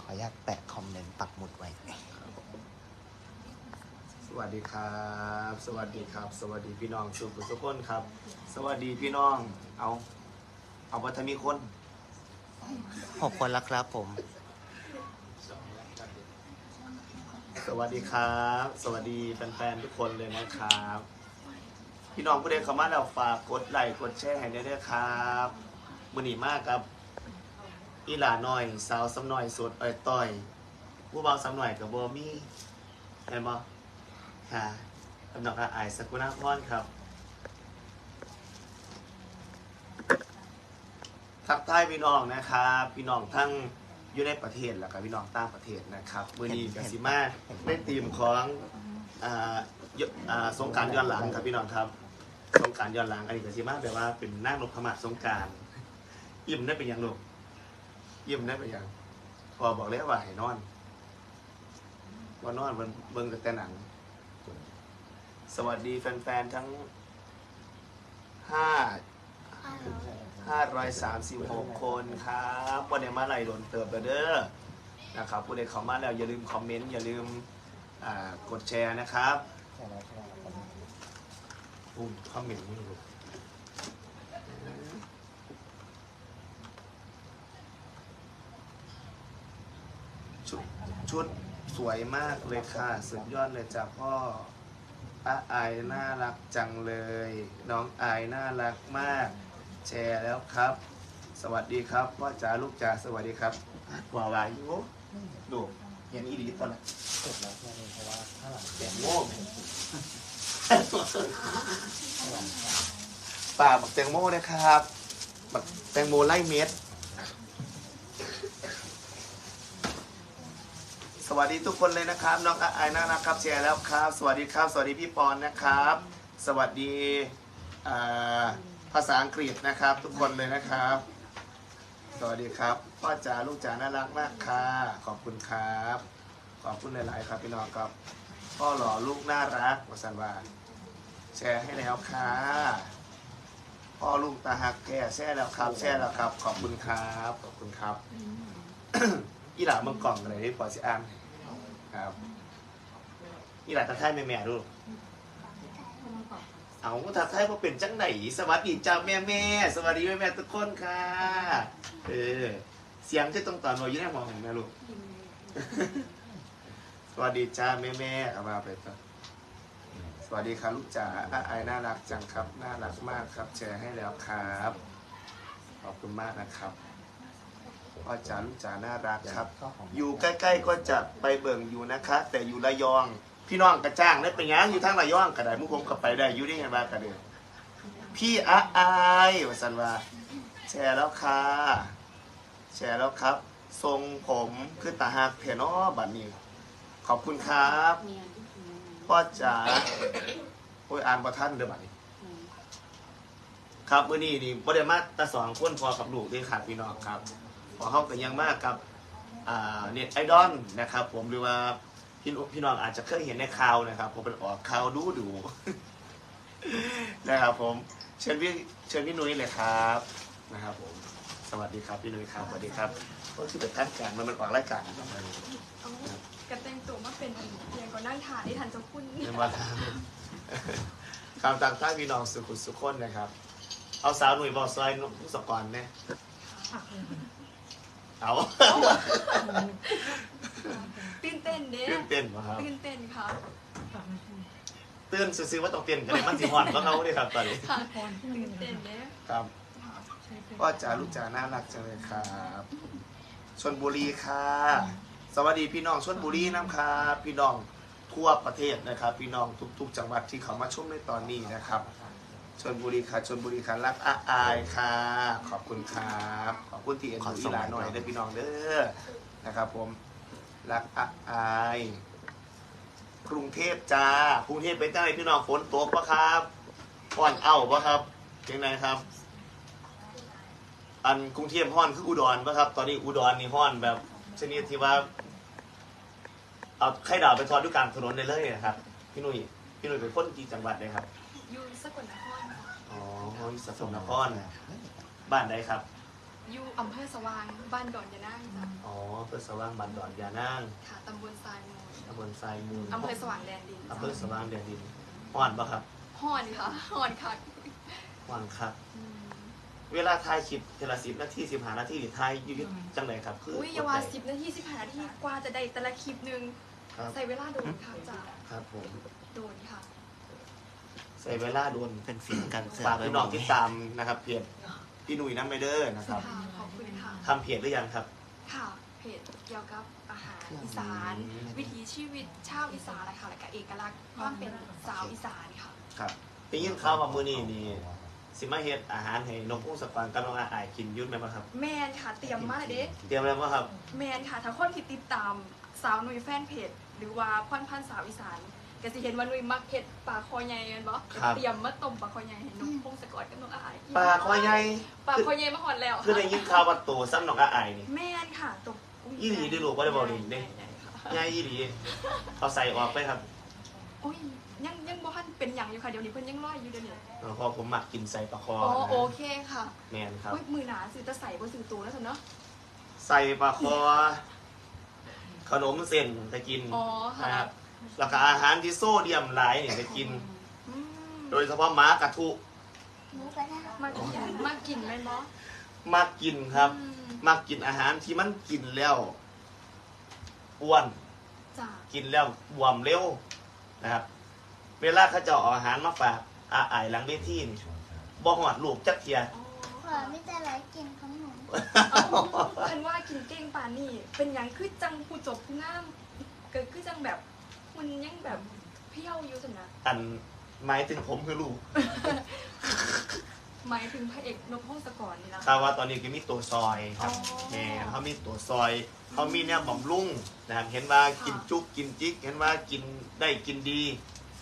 ขออนุญาตแปะคอมเมนต์ปักหมุดไว้ สวัสดีครับ สวัสดีครับ สวัสดีพี่น้องสุขุสุขคนครับ สวัสดีพี่น้อง เอา เอาวัฒมีคนหกคนแล้วครับผม สวัสดีครับ สวัสดีแฟนๆทุกคนเลยนะครับ พี่น้องผู้ใดเข้ามาแล้วฝากกดไลค์กดแชร์ให้ได้ด้วยครับ มือนีมากครับอีหลาน้อย สาวสำน้อยสดเอ่ยต่อยผู้เบาสำหน่อยกับโบมี่เห็นบ่ค่ะกำลังอาอยสกุณาพรครับ ทักทายพี่น้องนะครับ พี่น้องทั้งอยู่ในประเทศแล้วก็พี่น้องต่างประเทศนะครับมือนี้กสิมาได้ทีมของอ่าอ่าสงการย้อนหลังครับพี่น้องครับ สงการย้อนหลังอันนี้กสิมาแปลว่าเป็นนางนพมาสงการ ยิ้มได้เป็นอย่างลูกยิ้มได้เป็นอย่างพอบอกแล้วว่าให้นอนว่านอนเบิ่งเบิ่งแต่หนัง สวัสดีแฟนๆทั้งห้า536คนครับวันนี้มาไล่โดนเติบเด้อนะครับผู้ใดเข้ามาแล้วอย่าลืมคอมเมนต์อย่าลืมอ่ากดแชร์นะครับอุ้มคอมเมนต์นี่ลูกชุด ชุดสวยมากเลยค่ะ สุดยอดเลยจ้ะพ่ออาอายน่ารักจังเลย น้องอายน่ารักมาก แชร์แล้วครับ สวัสดีครับพ่อจ๋าลูกจ๋าสวัสดีครับวาวายุดูเห็นอีดีตอนนั้นจบแล้วแค่นี้เพราะว่าข้างหลังแตงโมป่าบักแตงโมนะครับบักแตงโมไล่เม็ด วัสดีทุกคนเลยนะครับน้องไอายน่ารักครับแชร์แล้วครับ สวัสดีครับ สวัสดีพี่ปอนนะครับ สวัสดีภาษาอังกฤษนะครับ ทุกคนเลยนะครับ สวัสดีครับพ่อจ๋าลูกจ๋าน่ารักมากค่ะขอบคุณครับ ขอบคุณหลาย ๆ ครับพี่น้องครับพ่อหล่อลูกน่ารักวสันวาแชร์ให้แล้วค่ะพ่อลูกตาหักแก่แชร์แล้วครับแชร์แล้วครับ ขอบคุณครับ ขอบคุณครับ อีหล่ามืองกล่องอะไรที่พอสิอ่าน ครับอีหล่าทักทายแม่แม่ๆดูเอาทักทายพอเป็นจังไหนสวัสดีจ้าแม่แม่ๆสวัสดีแม่แม่ๆทุกคนค่ะ เออ เสียงจะต้องต่อหน่อยอยิ่งแน่มองเห็นไหมลูก สวัสดีจ้าแม่แม่ๆเอามาไปต่อสวัสดีครับลูกจ๋าอาไอายน่ารักจังครับ น่ารักมากครับ แชร์ให้แล้วครับ ขอบคุณมากนะครับ พ่อจ๋าลูกจ๋าน่ารักครับ อยู่ใกล้ๆก็จะไปเบิ่งอยู่นะคะ แต่อยู่ระยอง พี่น้องกระจ้างได้เป็นหยังอยู่ทางระยองกระไดมุกผมกับไปได้อยู่ได้ยังไงบ้างกระเดือพี่อาไอายวสันว่าแชร์แล้วค่ะ แชร์แล้วครับ ทรงผมคือตาหักเพนอบัดนี้ ขอบคุณครับพ่อจ๋าโอ้ยอ่านประท่านเด้อบัดนี้ ครับมื้อนี้นี่บ่ได้มาแตาสองคนพอกับลูกที่ขาดพี่น้องครับ พอเขาก็ยังมากกับอ่าเน็ตไอดอลนะครับผมหรือว่าพี่น้องพี่น้องอาจจะเคยเห็นในข่าวนะครับ ผมเป็นออกข่าวดูดูนะครับผมเชิญพี่เชิญพี่นุ้ยเลยครับนะครับผมสวัสดีครับพี่นุ้ยครับสวัสดีครับก็คือเป็นท่านการมันมันออกรายการนะครับเอากระแต่งตัวมาเป็นอันเพียงก็นั่งถ่ายได้ทันเจ้าคุณเรียกว่าคำต่างท่านพี่น้องสุขุมสุขคนนะครับ เอาสาวหนุ่ยบอกซอยนุกสกรเนี่ย เอาตื่นเต้นเด้ตื่นเต้นวะครับตื่นเต้นค่ะตื่นซื้อๆว่าต้องเต้นกันเลยมันสิหอนก็เขาเลยครับตอนนี้ค่ะตื่นเต้นเด้ครับพ่อจ๋าลูกจ๋าน่ารักจังเลยครับชนบุรีค่ะ สวัสดีพี่น้องชนบุรีน้ำครับพี่น้องทั่วประเทศนะครับ พี่น้องทุก ๆ จังหวัดที่เขามาชมในตอนนี้นะครับ ชนบุรีค่ะชนบุรีค่ะรักอาอายค่ะ ขอบคุณครับขอบคุณที่เอ็นดูอีหลาหน่อยเด้อพี่น้องเด้อนะครับ ผมรักอาอายกรุงเทพจ้ากรุงเทพเป็นจังไรพี่น้องฝนตกปะครับอ่อนเอ้าปะครับยังไงครับ อันกรุงเทพห้อนคืออุดรปะครับ ตอนนี้อุดรนี่ห้อนแบบชนิดที่ว่าเอาไข่ดาวไปทอดด้วยกลางถนนได้เลยนะครับ พี่หนุ่ยพี่หนุ่ยเป็นคนกี่จังหวัดเลยครับอยู่สกลนคร ค่ะอ๋อสกลนครบ้านใดครับ อยู่อำเภอสว่างบ้านดอนยะนางจ้ะอ๋อเพื่อสว่างบันดอนยานั่งค่ะตำบลทรายมูลตำบลทรายมูลอำเภอสว่างแดนดินจ้ะอำเภอสว่างแดนดินห่อนปะครับฮ้อนค่ะฮ้อนค่ะห่อนครับอืมเวลาถ่ายคลิปเทละสิบนาทีสิบห้านาทีหรือถ่ายอยืดจังไหนครับ คืออุ้ยอย่าว่าสิบนาทีสิบห้านาทีกว่าจะได้แต่ละคลิปหนึงครับใส่เวลาโดนค่ะจ้ะครับผมโดนค่ะ ใส่เวลาโดนเป็นฟิล์มกันเสือฝากด้วยพี่น้องติดตามนะครับเพจพี่หนุ่ยน้ำไมเดอร์นะครับค่ะขอบคุณค่ะ ทำเพจหรือยังครับ ค่ะเพจเกี่ยวกับอาหารอีสานอืมวิถีชีวิตชาวอีสานนะคะและก็เอกลักษณ์ความเป็นสาวอีสานค่ะ ครับได้ยินข่าวว่ามื้อนี้นี่สิมาเฮ็ดอาหารให้นกอุ้งสกรกับน้องอาอายกินอยุ่นไหมบ่ครับ แมนค่ะเตรียมมาเลยเด้เตรียมแล้วบ่ครับ แมนค่ะถ้าคนที่ติดตามสาวหนุ่ยแฟนเพจ หรือว่าพ่อนพันธุ์สาวอีสาน ก็สิเห็นว่าหนุ่ยมักเห็ดปลาคอใหญ่แม่นบ่ก็เตรียมมาต้มปลาคอใหญ่ให้นกพงศกรกับน้องอายกินปลาคอใหญ่ปลาคอใหญ่มาหอดแล้วคือได้ยินข่าวว่าโตซ้ำน้องอาอายนี่ แมนค่ะตกอีหลีได้รู้บ่ได้บอกนี่เด้ใหญ่ๆค่ะใหญ่อีหลีเอาใส่ออกไปครับโอ้ยยังยังบ่ทันเป็นหยังอยู่ค่ะเดี๋ยวนี้เพิ่นยังลอยอยู่เดี๋ยวนี้เพอผมมักกินใส่ปลาคออ๋อนะโอเคค่ะแม่นครับ อุ้ยมือหนาซื้อแตะใส่บ่ซื้อตัวแล้วสิเนาะ ใส่ปลาคอ ขนมเส้นจะกินอ๋อค่ะ นะครับ แล้วก็อาหารที่โซเดียมหลายเนี่ยจะกินอืมโดยเฉพาะม้ากระทุหมูกระทะมากินมากินแม่นบ่มักกินครับอืมมักกินอาหารที่มันกินแล้วอ้วน จ้ากินแล้วบวมเร็วนะครับ เวลาเขาจะเอาอาหารมาฝากอาอายหลังเวทีนี่บ่หอดลูกจักเทีย อ๋อขอไม่แต่ไรกินของหนูเพิ่นว่ากินเก่งปานนี่เป็นหยังคือจังผู้จบผู้งามเกิดคือจังแบบ มันยังแบบเพี้ยวอยู่ซั่นนะอันหมายถึงผมคือลูกหมายถึงพระเอกนพพงศกรนี่นะข่าวว่าตอนนี้ก็มีตัวซอยครับอ๋อ แหมเขามีตัวซอยเขามีเนี่ยบำรุงนะครับ เห็นว่ากินจุกกินจิก เห็นว่ากินได้กินดี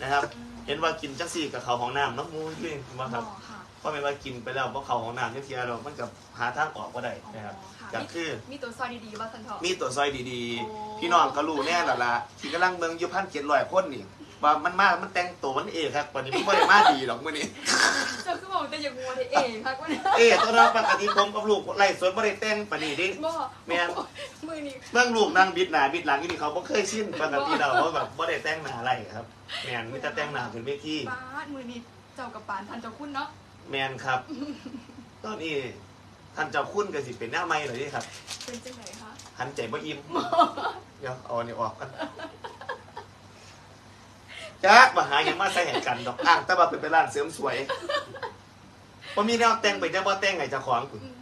นะครับ อืมเห็นว่ากินจังซี่กับเขาวของน้ำน้ำมูกด้วยว่าครับอ๋อค่ะ เพราะไม่ว่ากินไปแล้วเพราะเขาวของน้ำเนี่ยเทียเรามันกับหาทางออกก็ได้อ๋อนะครับค่ะก็คือ มีตัวซอยดีๆว่าสันเถาะมีตัวซอยดีโอ้ ๆ พี่น้องก็รู้แน่ละละที่กำลังเมืองอยุพันเจ็ดร้อยคนนี่ว่ามันมากมันแต่งตัวมันเอกครับวันนี้มันไม่ได้มาดีหรอกมื่อนี้ เจ้าคือบอกแต่อย่างงัวเด้เองค่ะว่าเนี่ยเอกตอนนั้นปกติผมกับลูกไล่สวนไม่ได้แต่งปานนี้ดิ บ่แม่น มือนี้เมื่องลูกนั่งบิดหน้าบิดหลังนี่เขาบ่เคยชินปกติเราเขาแบบบ่ได้แต่งหน้าอะไรครับแมนมีแต่แต่งหน้าเป็นเวทีป้าดมือนี้เจ้ากับปานทันเจ้าคุณเนาะ แมนครับ ตอนนี้ท่านเจ้าคุณก็สิเป็นหน้าไม้เลยนี่ครับ เป็นจังไหนคะหันใจบ่อิ่มเดี๋ยวเอาอันนี้ออกกันจักมาหาหยังมาใส่แห่งกันดอกอ้างแต่ว่าเป็นไปร้านเสริมสวยบ่มีแนวแต่งไปแต่บ่แต่งให้เจ้าของพุ่นอืม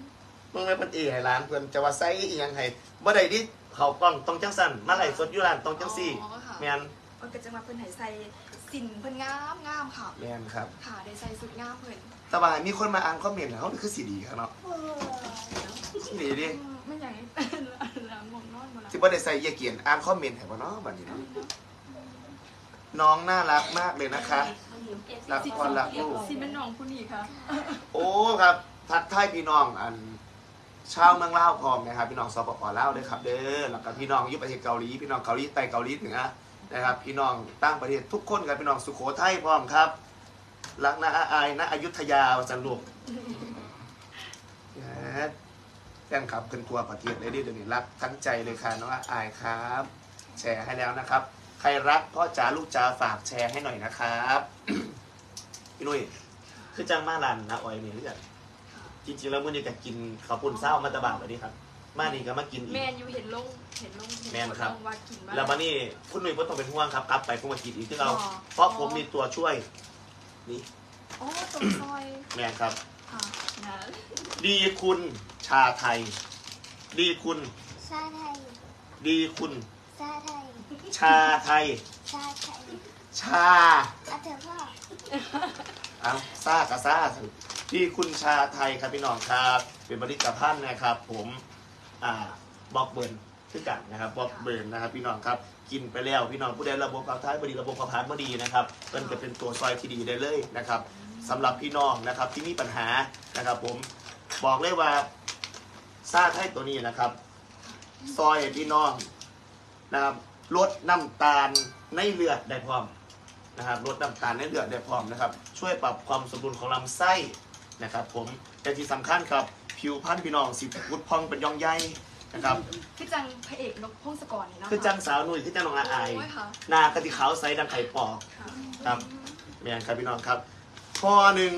เมื่อไงเพิ่นเอให้ร้านเพิ่นจะว่าใส่อีหยังให้บ่ได้ดิเขากล้องต้องจังสั่นมาไล่สดอยู่ร้านต้องจังซี่อ๋อค่ะแม่นมันก็จะมาเพิ่นให้ใส่สินเพิ่นงามงามค่ะแม่นครับค่ะได้ใส่สุดงามเพิ่น แต่ว่ามีคนมาอ่านคอมเมนต์เขาคือสีดีครับเนาะโอ้ยสีดีดิอืมไม่อยากให้ล้างงงนอนบ่ล่ะที่บ่ได้ใส่เยาเกียนอ่านคอมเมนต์ให้บ่เนาะบัดนี้เนาะน้องน่ารักมากเลยนะคะรักพ่อรักลูกสิเป็นน้องผู้นี้ค่ะโอ้ครับ ทักทายพี่น้องอันชาวเมืองลาวพร้อมนะครับ พี่น้องสปปลาวด้วยครับ เด้อแล้วก็พี่น้องอยุประเทศเกาหลีพี่น้องเกาหลีใต้เกาหลีเหนือนะครับ พี่น้องตั้งประเทศทุกคนกับพี่น้องสุโขทัยพร้อมครับ รักนะอาอายนะอยุธยาสันลูกแหมแฟนคลับขึ้นทัวประเทศเลยดิเดี๋ยวนี้รักทั้งใจเลยค่ะน้องอาอายครับ แชร์ให้แล้วนะครับ ใครรักพ่อจ๋าลูกจ๋าฝากแชร์ให้หน่อยนะครับพี่นุ้ยคือจังมาลันนะออยนี่หรือกันจริงๆแล้วมื้อนี้ก็กินข้าวปุ้นเศร้ามาตะบางแบบนี้ครับ มานี่ก็มากินอีแมกนอยู่เห็นลงเห็นลงเห็นแม่นครับ ลงว่ากินมาแล้วมานี่คุณหนุ่ยก็ต้องเป็นห่วงครับกลับไปพวกมากินอีกที่เรา อ๋อ เพราะผมมีตัวช่วย นี่อ๋อตรงซอยแม่ครับ ค่ะนะดีคุณชาไทย ดีคุณ ชาไทย ดีคุณ ชาไทย ชาไทย ชาไทยชาเอาเถอะพ่อเอาซ่ากะซ่าสิดีคุณชาไทยครับพี่น้องครับ เป็นบริกรพันธ์นะครับ ผม อ่าบอกเบิร์น คือกันนะครับบอกเบิร์นนะครับพี่น้องครับกินไปแล้วพี่น้องผู้ใดระบบขับถ่ายบดีระบบขับถ่ายบ่ดีนะครับมันจะเป็นตัวซอยที่ดีได้เลยนะครับสำหรับพี่น้องนะครับที่มีปัญหานะครับ ผมบอกเลยว่าซาไทยตัวนี้นะครับ ซอยพี่น้องนะครับลดน้ำตาลในเลือดได้พร้อมนะครับลดน้ำตาลในเลือดได้พร้อมนะครับ ช่วยปรับความสมดุลของลำไส้นะครับ ผมแต่ที่สำคัญครับผิวพรรณพี่น้องสิพุดพองเป็นย่องใย นะครับ คือจังพระเอกนกพงศกรนี่เนาะคือจังสาวนุ่ยคือจังน้องอาอายโอ้ยค่ะ หน้ากะติขาวใสดังไข่ปอกค่ะครับแม่นครับพี่น้องครับห่อหนึ่ง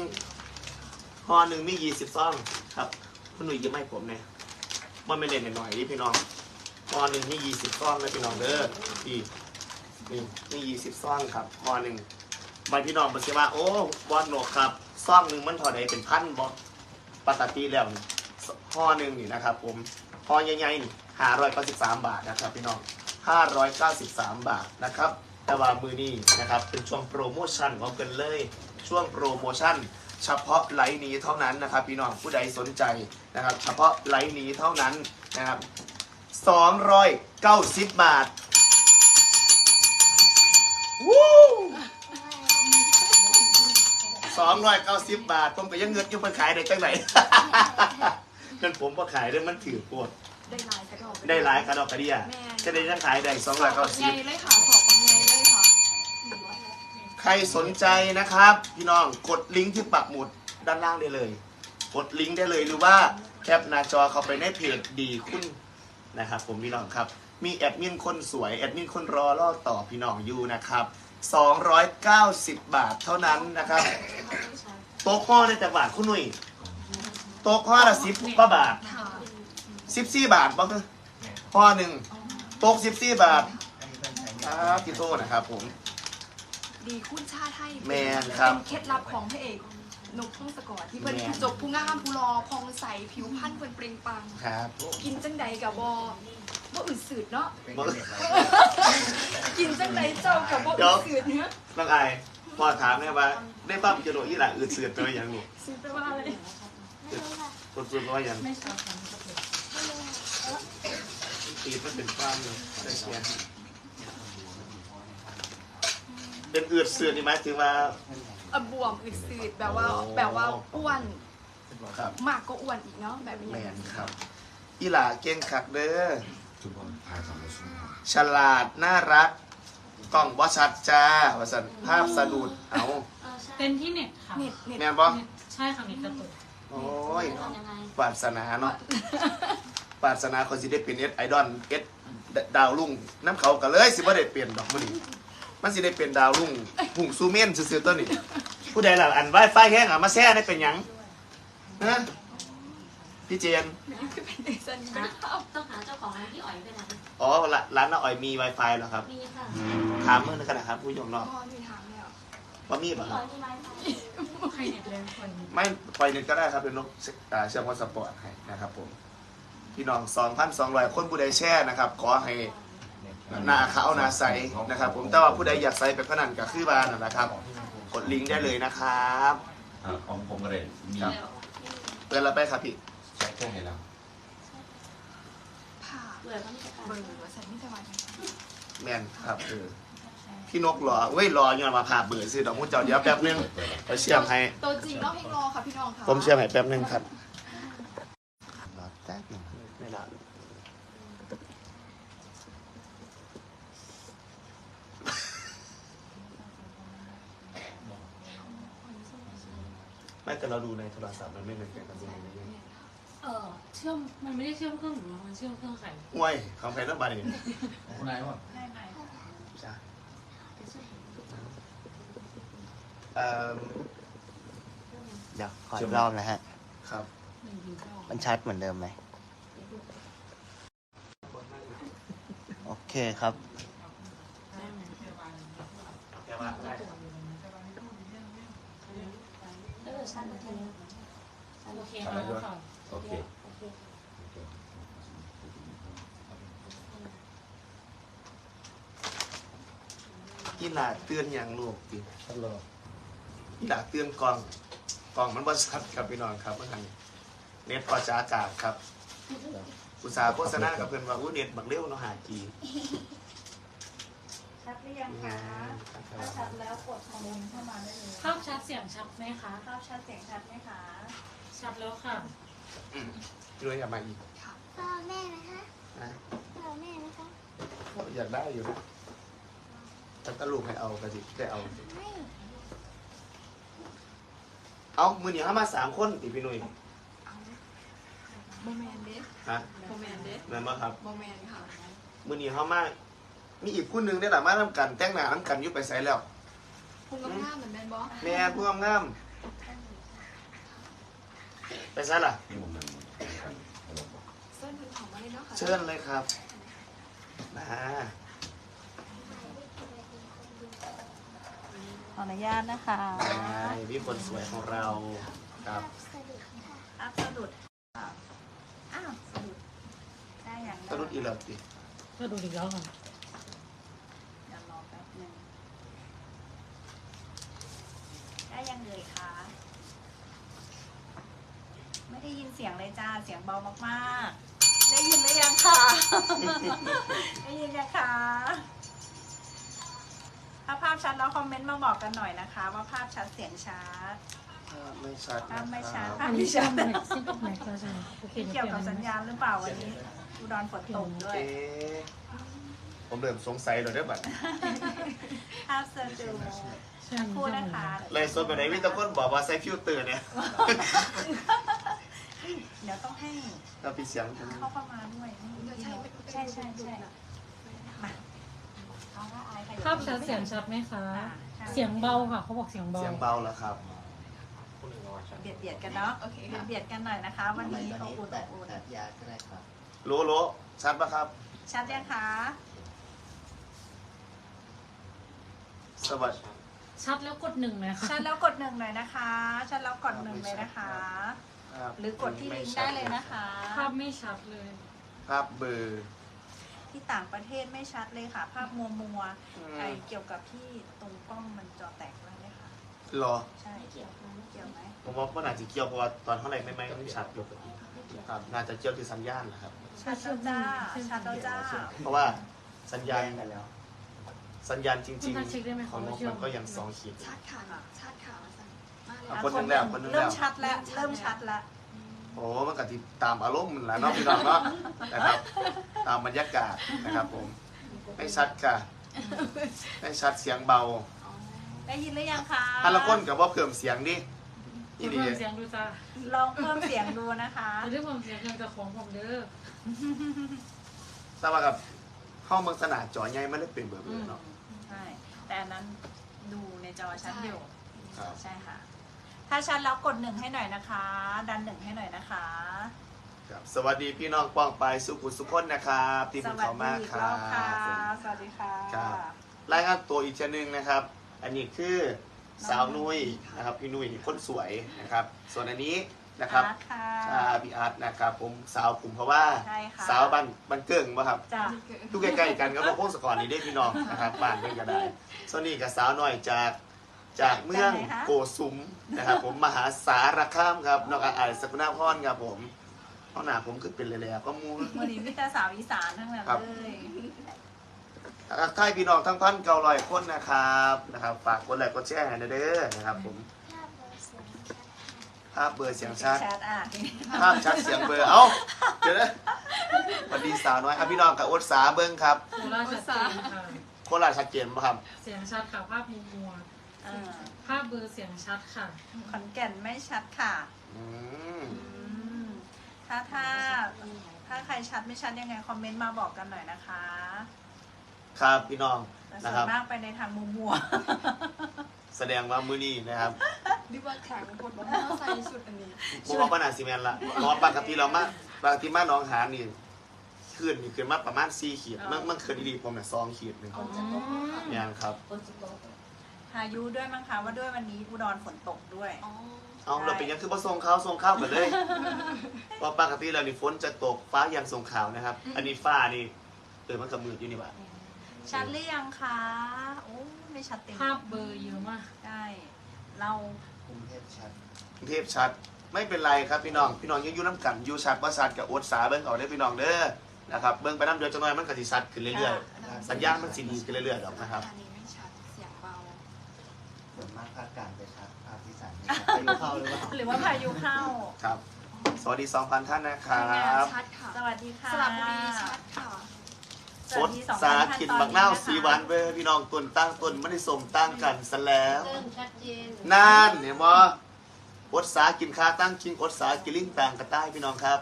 ห่อหนึ่งมียี่สิบซองครับคุณหนุ่ยยิ้มให้ผมเนี่ยมันไม่เล่นหน่อยๆนี่พี่น้องห่อหนึ่งมียี่สิบซองเลยพี่น้องเด้อพี่นี่มียี่สิบซองครับห่อหนึ่งบางพี่น้องบอกว่าโอ้บอลโหนกครับซองหนึ่งมันเท่าไหร่เป็นพันบอปกติแล้วนี่ห่อหนึ่งนี่นะครับ ผม ห่อใหญ่ๆนี่ห้าร้อยเก้าสิบสามบาทนะครับพี่น้องห้าร้อยเก้าสิบสามบาทนะครับแต่ว่ามือนี้นะครับเป็นช่วงโปรโมชั่นของกินเลย ช่วงโปรโมชั่น เฉพาะไลน์นี้เท่านั้นนะครับ พี่น้องผู้ใดสนใจนะครับ เฉพาะไลน์นี้เท่านั้นนะครับ290บาทวู้290บาทผมก็ยังเงินยู่มันขายได้จังไหน เงินผมก็ขายได้มันถือปวดได้หลายกระดอกได้หลายกระดอกกระเดียจะได้ยังขายได้สอบปักใหญ่290เลยค่ะสอบปักใหญ่เลยค่ะใครสนใจนะครับ พี่น้องกดลิงก์ที่ปักหมุดด้านล่างได้เลย กดลิงก์ได้เลยหรือว่าแคปหน้าจอเข้าไปในเพจดีคุณนะครับ ผมพี่น้องครับ มีแอดมินคนสวยแอดมินคนรอรอต่อพี่น้องอยู่นะครับ290 บาทเท่านั้นนะครับ โต๊ะข้อได้จากบาทคุณหนุ่ยโต๊ะข้อละสิบกว่าบาทค่ะสิบสี่บาทบ้างคือข้อหนึ่งโต๊ะสิบสี่บาทครับพี่โทษนะครับผม ดีคุณชาติให้แมนครับ เป็นเคล็ดลับของพระเอกนกพงศกรที่เพิ่นแม่นจบผู้งามผู้รอพองใสผิวพรรณเพิ่นเปล่งปลัง ครับกินจังใดกับบ่บ่อึดสืดเนาะบอกกินจังใดเจ้ากับบ่อึดสืดเนื้อน้องไอายพอถามเนี่ยว่าได้บ้าจะโดนอีหล่ะอืดเสือดตัวอย่างนี้สืดแปลว่าอะไรไม่รู้ ค่ะคนฟืนว่าอย่างไม่รู้ค่ะเออตีดมันเป็นฟ้ามเลยได้แค่เป็นอืดเสือดนี่หมายถึงว่าอะบวมอึดสืดแบบว่าโอ้แบบว่าอ้วนครับ มากก็อ้วนอีกเนาะแบบนี้แมนครับ อีหล่าเก่งคักเด้อ ทุกคนพาสองมาชุ่มฉลาด น่ารัก กล้องบ่ชัดจ้าว่าสันภาพสะดุด เอาเป็นที่เน็ตค่ะเน็ตเน็ตแม่นบ่เน็ตใช่ค่ะเน็ตกระตุก โอ้ยปรารถนาเนาะปรารถนาคนสิได้เป็นเอสไอดอลเอสดาวรุ่งน้ำเขาก็เลยสิบ่ได้เปลี่ยนดอกมื้อนี้มันสิได้เป็นดาวรุ่งหุ่งซูเมนซื่อๆตัวนี้ ผู้ใดล่ะอันไวไฟแห้งอะมาแซ่ได้เป็นหยังฮะพี่เจนคือเป็นเด็กสันหานิษฐานต้องหาเจ้าของร้านที่อ่อยไปไหนอ๋อร้านร้านน้าอ๋อยมี Wi-Fi เหรอครับ มีค่ะถามเมื่อนึงกันนะครับผู้ชมเนาะพ่อมีถาม แล้วว่ามีป่ะที่คอ่รัอบยที่ไลฟ์ไปใครเน็ตแรงคนไม่ไฟเน็ตก็ได้ครับเป็นนกอ่าเชื่อมว่าสปอร์ตให้นะครับผม พี่น้อง 2,200 คนผู้ใดแช่นะครับ ขอให้หน้าขาวหน้าใสนะครับ ผมแต่ว่าผู้ใดอยากใสไปพนันกับคือบ้านนนนะครับ กดลิงก์ได้เลยนะครับอ่าของผมก็เลยมีครับเปิดแล้วไปครับพี่ใช้แค่ไหนแล้วผ่าเบื่อเขาไม่จะการเบอร์ว่าสันนิษฐานแมนครับเออ พี่นกรอเว้ยรออยู่มาผ่าเบื่อซื้อดอกมุ้งเจ้าเดี๋ยวแป๊บนึงไปเชื่อมให้ ตัวจริงต้องให้รอค่ะพี่น้องค่ะผมเชื่อมให้แป๊บนึงครับรอแป๊บนึงไม่ละไม่แต่เราดูในโทรศัพท์มันไม่เหมือนกันกับดูในนี้เออเชื่อมมันไม่ได้เชื่อมเครื่องหนูมันเชื่อมเครื่องใครห่วยของใครต้องไปเนี่ยคุณนายว่าได้ไหม จ้ะ เอ่อ เดี๋ยวขออีกรอบนะฮะ ครับหนึ่งถึงเก้ามันชัดเหมือนเดิมไหม โอเคครับได้ไหมแกว่าได้เออชั้นนาทีโอเคแล้วค่ะโอเค โอเคอีหลาเตือนอย่างลูกดิ อีหลาเตือนกล่องกล่องมันบริษัทครับพี่น้องครับเมื่อไงเน็ตพอจะอากาศครับอุตสาห์โฆษณากับเพื่อนว่าอู้เน็ตบักเร็วเนาะหาจีชัดหรือยังคะถ้าชัดแล้วกดคอมเมนต์เข้ามาได้เลยภาพชัดเสียงชัดไหมคะ ภาพชัดเสียงชัดไหมคะ ชัดแล้วค่ะพี่นุ้ยอยากมาอีกพ่อแม่ไหมคะนะพ่อแม่ไหมคะอยากได้อยู่นะแต่ตลูกให้เอากระสิได้เอาไม่ เอามือหนีเข้ามาสามคนติพี่หนุ่ยเอาโมแมนเด้ฮะโมแมนเด้นั่นบ่ครับโมแมนค่ะมือหนีเข้ามามีอีกคู่หนึ่งได้หละมาทำกัน แต่งหน้าทำกันอยุบไปใส่แล้วคุณก็ห้ามเหมือนแมนบอแม่นผู้งามๆไปซะล่ะที่มุมนั้นกันตลกบอกเส้นเป็นของมาเลยเนาะค่ะเชิญเลยครับนะ ขออนุญาตนะคะได้พี่คนสวยของเราครับสะดุดค่ะอ้าวสะดุดค่ะอ้าวสะดุดได้อย่างตรุดอีเลิฟดิก็ดูดีแล้วค่ะเดี๋ยวรอแป๊บหนึงได้ยังเลยคะไม่ได้ยินเสียงเลยจ้าเสียงเบามากๆ ได้ยินหรือยังคะ ได้ยินยังคะ ถ้าภาพชัดแล้วคอมเมนต์มาบอกกันหน่อยนะคะ ว่าภาพชัดเสียงชัดภาพไม่ชัดภาพไม่ชัดนะคภารับพอันนี้เชื่อมแม็กซ์ซิ่งกับแม็กซ์แล้วใช่ไหมโอเคเกี่ยวกับสัญญาณหรือเปล่าวันนี้อุดรฝนตกด้วย เอ๊ะผมเริ่มสงสัยเลยเด้อบัดภาพสะดุดใช่พูดนะคะเลยส่วนไปไหนวิตาคนบอกว่าใส่ฟิลเตอร์เนี่ยเดี๋ยวต้องให้เราปิดเสียง เข้าเข้ามาด้วยนี่ใช่ใช่ใช่ใช่มาเอาว่าอายค่ะ ภาพชัดเสียงชัดไหมคะอ่าใช่เสียงเบาค่ะ เขาบอกเสียงเบา เสียงเบาแล้วครับเบียดเบียดกันเนาะโอเคเบียค่ะดเบียดกันหน่อยนะคะ วันนี้เขาอุ่นแตะอุ่นแตะยาก็ได้ครับโลโลชัดปะครับ ชัดยังคะสวัสดีชัดแล้วกดหนึ่งเลยค่ะชัดแล้วกดหนึ่งหน่อยนะคะ ชัดแล้วกดหนึ่งเลยนะคะครับหรือกดที่ลิงก์ได้เลยนะคะ ภาพไม่ชัดเลย ภาพเบอร์ ที่ต่างประเทศไม่ชัดเลยค่ะ ภาพมัวมัวๆอืไอมเกี่ยวกับที่ตรงกล้องมันจอแตกแล้วเนี่ยค่ะ รอใช่เกี่ยวเกี่ยวไหมผมว่ามันอาจจะเกี่ยวเพราะว่าตอนเท่าไหร่ไม่ไม่ไม่ชัดอยู่ครับน่าจะเกี่ยวที่สัญญาณนะครับชัดแล้วจ้าชัดแล้วจ้าเพราราะว่าสัญญาณไปแล้วสัญญาณจคุริณงทักเช็คได้ไหมๆขคะองนว่ากเชื่อมัมนก็ยังสองขีดชาติขาชาติขามาสั่งมาเลยอะคนหนึ่งแล้วคนหนึ่งแล้วเริ่มชัดแล้วเริ่มชัดแล้ว โอ้มันก็ติดตามอารมณ์มันแหละเนาะพี่น้องเนาะนะครับ ตามบรรยากาศนะครับผมไม่ชัดค่ะไม่ชัดเสียงเบาได้ยินหรือยังคะถ้าละคนกับว่าเพิ่มเสียงดิคุอีณดีเพิ่มเสียงดูจ้าลองเพิ่มเสียงดูนะคะแต่ด้วยความเสียงเครื่องจากของผมเด้อทราบว่ากับห้องเมืองสนามจอใหญ่ไม่ได้เป็นเบอร์อืเบอมร์เนาะใช่แต่อันนั้นดูในจอชัดอยู่ครับใช่ค่ะ ถ้าชัดแล้วกดหนึ่งให้หน่อยนะคะ ดันหนึ่งให้หน่อยนะคะ ครับสวัสดีพี่น้องป้องไปสุขุสุขคนนะครับที่สเป็นวัสเขาดีมากอีกครรัอบค่ะบผมสวัสดีค่ะ ครับ รายงานตัวอีกชนึงนะครับ อันนี้คือสาวนุ้ยนะครับพี่นุ้ยคนสวยนะครับ ส่วนอันนี้นะครับอาร์ตค่ะชาพี่อาร์ตนะครับ ผมสาวกลุ่มเพราะว่าใช่ค่ะ สาวบ้านบ้านเกิ่งป่ะครับ จ้ะอยู่ใกล้ๆกันกับพวกสกอร์นี่ได้พี่น้องนะครับบ้านเพื่อนก็ได้ส่วนนี้กับสาวน้อยจาก จากเมืองโกสุมนะครับผมมหาสารคามครับนอกจากไอ้สกุณาพรครับผมเอาหนาผมคือเป็นเลยเลยก็มูวันนี้มิตรสาวอีสานทั้งนั้นครับเลยทักทายพี่น้องทั้งพันเก้าร้อยคนนะครับนะครับฝากกดไลค์กดแชร์ให้หนะเด้อนะครับผมภาพเบอร์เสียงชัดภาพเบอร์เสียงชัดแชทอะภาพชัดเสียงเบอร์เอ้าเดี๋ยวนะสวัสดีสาวน้อยครับพี่น้องกับอดสาเบิ้งครับโคราชชัดเจนค่ะโคราชชัดเจนป่ะครับเสียงชัดค่ะภาพมัวมัวเออภาพเบอร์เสียงชัดค่ะ ขอนแก่นไม่ชัดค่ะ อืมอืม ถ้าถ้าถ้าใครชัดไม่ชัดยังไงคอมเมนต์มาบอกกันหน่อยนะคะครับพี่น้องแต่นะส่วครันบมากไปในทางมัวมัวแสดงว่ามือนี้นะครับดิว่าแข็งกดบอกว่าใส่ชุดอันนี้ผมว่าปัญหาซีเมนละเพราะว่าปกติเรามาปกติมาหน้องหานนี่ขึ้นนี่ขึ้นมาประมาณสี่ขีดมันมันขึ้นดีๆผมเนี่ยสองขีดหนึ่งเอาจากตัวค่ะเนี่ยครับๆ พายุด้วยมั้งคะว่าด้วยวันนี้อุดรฝนตกด้วย อ๋อเอาเราเป็นยังคือผสงข้าวทรงข้าวกันเลยเพราะปกติเรานี่ฝนจะตกฟ้ายังทรงขาวนะครับ อันนี้ฟ้านี่เออมันกับมืดอยู่นี่หว่าชัดหรือยังคะโอ้ไม่ชัดเต็มภาพเบอร์เยอะมากได้ เรากรุงเทพชัดกรุงเทพชัด ไม่เป็นไรครับพี่น้อง พี่น้องยังอยู่น้ำกันอยู่ชัดว่าชัดกับอดสาเบิ้งเอาได้อพี่น้องเด้อนะครับเบิ้งไปน้ำเดือดจังหน่อยมันก็สิชัดขึ้นเรื่อยๆสัญญาณมันสิดีขึ้นเรื่อยๆหรอกนะครับ อันนี้ไม่ชัดเสียงเบา ส่วนมากภาคกลางจะชัดภาคอีสานไม่ชัดพายุเข้าหรือเปล่าหรือว่าพายุเข้า ครับ สวัสดี 2,000 ท่านนะครังานบชัดค่ะสวัสดีค่ะสระบุรีชัดค่ะสดสาขินบักนาวสีหวานเว้ยพี่น้องต้นตั้งต้นไม่ได้สมตั้งกันซะแล้วเริ่มชัดเจนนั่นเห็นบ่อดสากินข้าตั้งคิงอดสากินลิ้งต่างกระต้ายพี่น้องครับ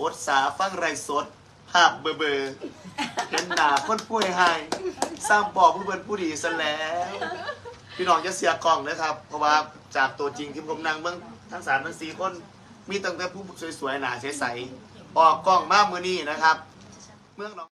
อดสาฟังไรสดภาพเบอร์เบอร์เห็นหนาคนผู้ให้ให้สร้างปอบผู้เบินผู้ดีซะแล้ว พี่น้องจะเสียกล้องนะครับ เพราะว่าจากตัวจริงที่ผมนั่งเบื้องทั้งสามทั้งสี่คนมีตั้งแต่ผู้สวยๆหนาใสๆออกกล้องมากมือนี้นะครับ เมืองน้อง